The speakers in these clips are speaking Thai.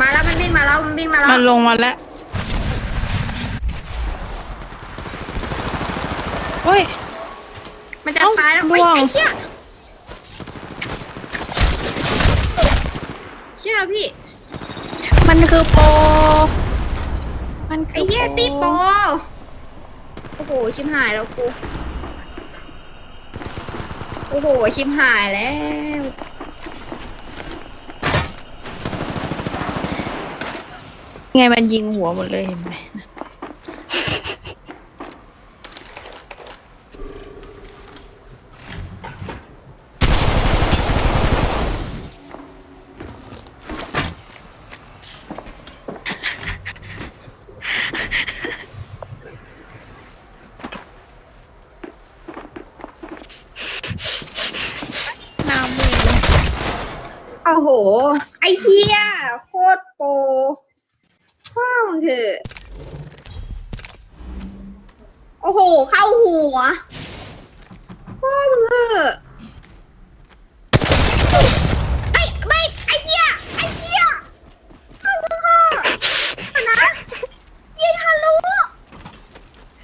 มาแล้วมันวิ่งมาแล้วมันวิ่งมาแล้วมันลงมาแล้วเฮ้ย มันจะเอ้าตายแล้วล่ไอ้วง ไอ้เชี่ยเชี่ยพี่มันคือโปรมันคืไอ้อเหี้ยตีโปโอ้โหชิมหายแล้วกูโอ้โหชิมหายแล้ว ไงมันยิงหัวหมดเลยเห็นไหมหน้ามือเลยโอ้โห ไอ้เหี้ยโคตรโป พ่อมึงเถอะโอ้โห เข้าหัวพ่อมึงเถอะไอ้ยไม่ไอ้เหี้ยไอ้เหี้ยเข้ามึงเถอะนะยิงทะลุ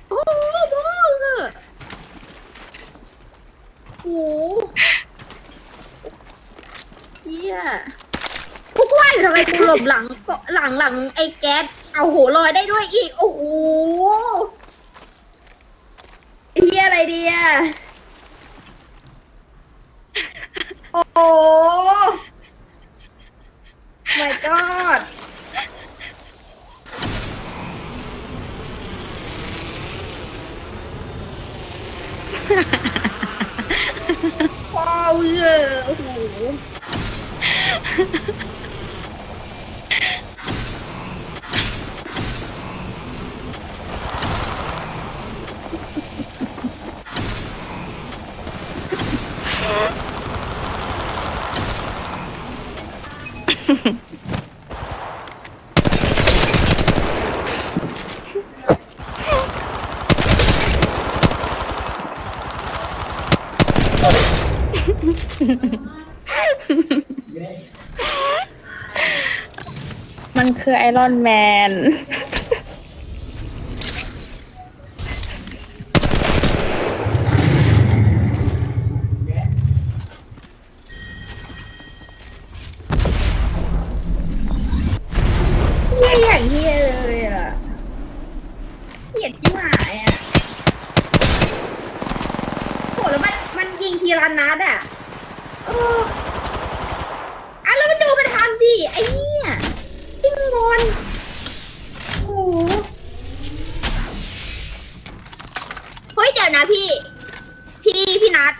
โอ้โหพ่อมึงเถอะโอ้โห เฮียกู ก็ว่าอยู่ทำไมกูหลบหลังก็หลังหลังไอ้แก๊สเอาโหลอยได้ด้วยอีก โอ้โหไอ้เฮียอะไรดีอะโอ้โห my god พ่อเวอร์โอ้โห คือไอรอนแมน เฮียอย่างเฮียเลยอะเฮียที่หายอะโหแล้วมันมันยิงทีละนัดอะเอออะแล้วมันดูมันทำดิไอ้เนี่ยติ้งงอนโอ้โหเฮ้ยเดี๋ยวนะพี่ พี่พี่นัท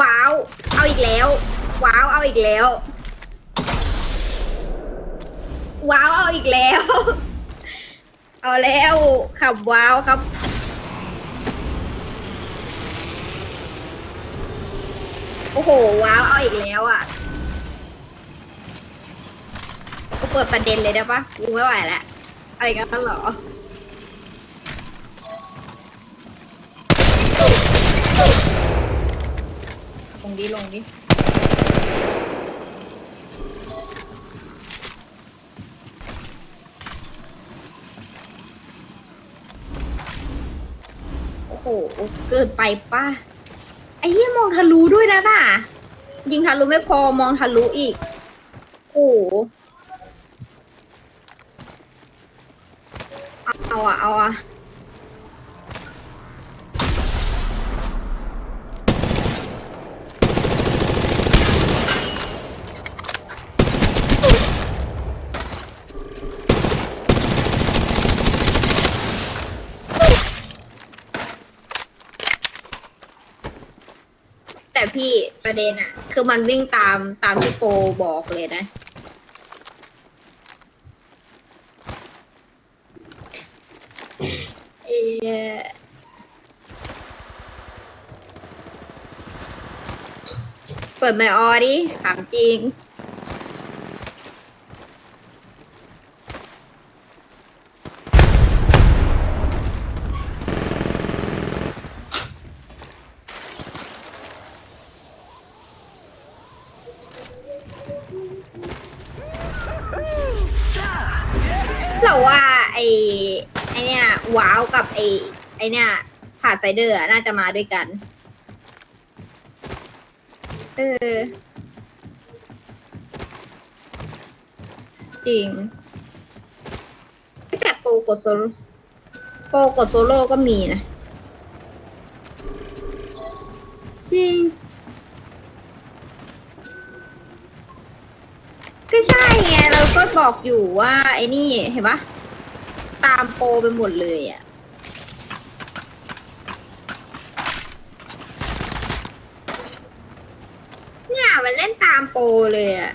ว้าว เอาอีกแล้ว ว้าวเอาอี กแล้ว ว้าวเอาอีกแล้ว เอาแล้วขับว้าวครับ โอ้โห ว้าวเอาอีกแล้วอะกูเปิดประเด็นเลยได้ปะกูไม่ไหวแล้วอะไรกันหรอลงดิลงดิ โอ้เกินไปป่ะ ไอ้เหี้ยมองทะลุด้วยนะน่ะ ยิงทะลุไม่พอมองทะลุอีก โอ้โหเอาอะเอาอะ พี่ประเด็นอะคือมันวิ่งตามตามที่โปบอกเลยนะ เออเปิดไมค์ออดิถามจริง เราว่าไอไอเนี่ยว้าวกับไอไอเนี่ยผ่านไฟเดอร์อะน่าจะมาด้วยกัน เออ จริงแต่โปรกดโซโลโปรกดโซโล่ก็มีนะ จริง ก็ใช่ไง เราก็ บอกอยู่ว่า ไอ้นี่เห็นปะตามโปรไปหมดเลยอะ เนี่ยมันเล่นตามโปรเลยอะ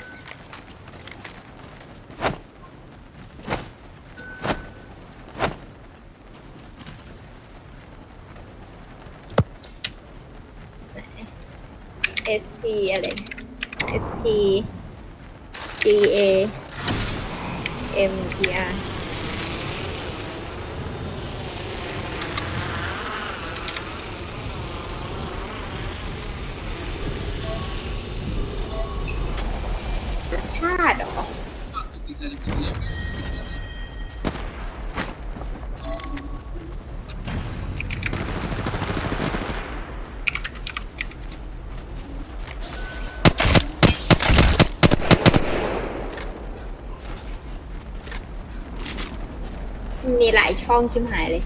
S T อะไร S T G A MDA. ช่องชิมหายเลย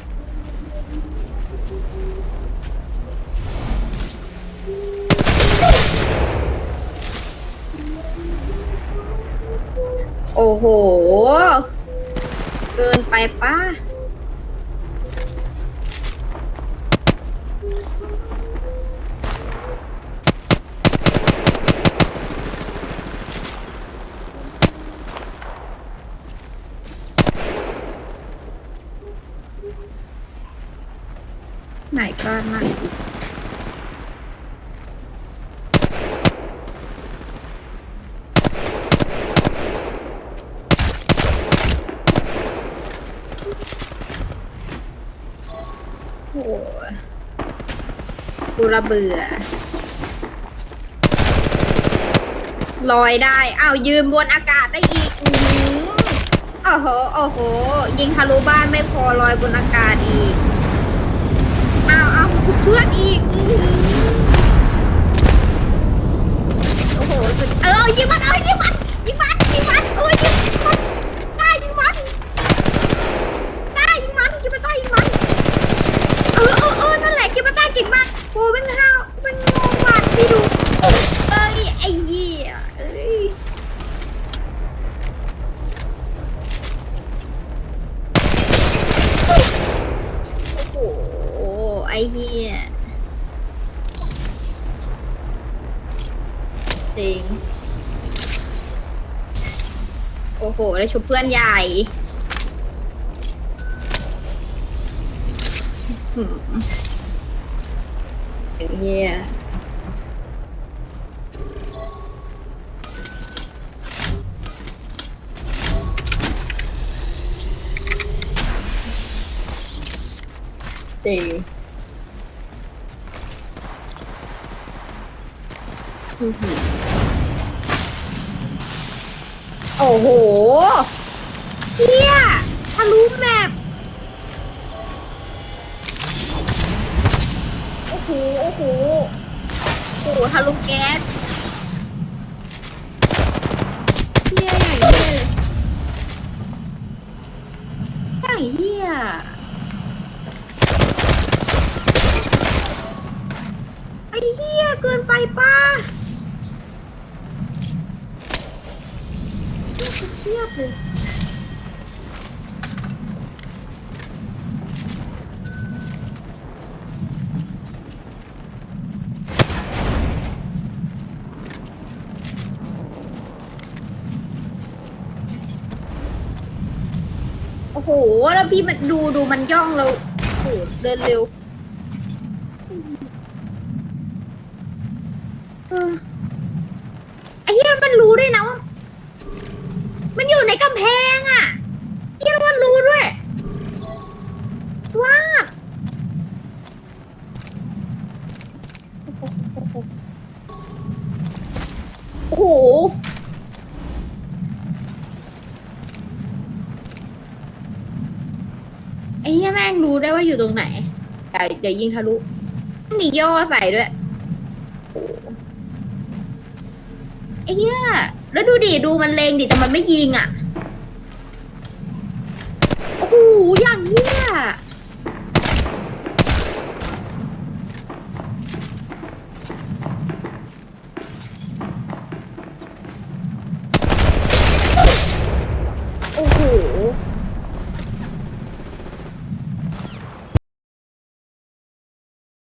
โอ้โห เกินไปป้า ไหนก็มากโอ้ยกูระเบื่อลอยได้อ้าวยืนบนอากาศได้อีกอือหือโอ้โห โอ้โห ยิงทะลุบ้านไม่พอลอยบนอากาศอีก เพื่อนอีก อือหือโอ้โหสุดเออยิงมันเออยิงมันยิงมันยิงมันเออยิงมันได้ยิงมันได้ยิงมันยิงมันได้ยิงมัน เออเออเออนั่นแหละคิดว่าได้เก่งมากโอ้เป็นห้าวเป็นงงมากพี่ดูเอ้ยไอ้เหี้ยเอ้ยโอ้โหไอ้เหี้ยจริง โหแล้ชุบเพื่อนใหญ่เหี้ยจริงอือหือ โอ้โหเฮียทะลุแมปโอ้โห โอ้โห โอ้โหทะลุแก๊สเฮียอย่างเฮียเลยอย่างเฮียไอ้เฮียเกินไปป้า เทียบเลยโอ้โห แล้วพี่มันดูดูมันย่องเราโอ้โหเดินเร็วเออไอ้เหี้ยมันรู้ด้วยนะว่าำแพงอะเหี้ยมันรู้ด้วยว้าโอ้โหม่งรู้ได้ว่าอยู่ตรงไหนอย่าอย่ยิงทะลุมีย่อใส่ด้วยโอ้โหไอ้เหี้ยแล้วดูดิ ดูมันเลงดิ แต่มันไม่ยิงอะ 呀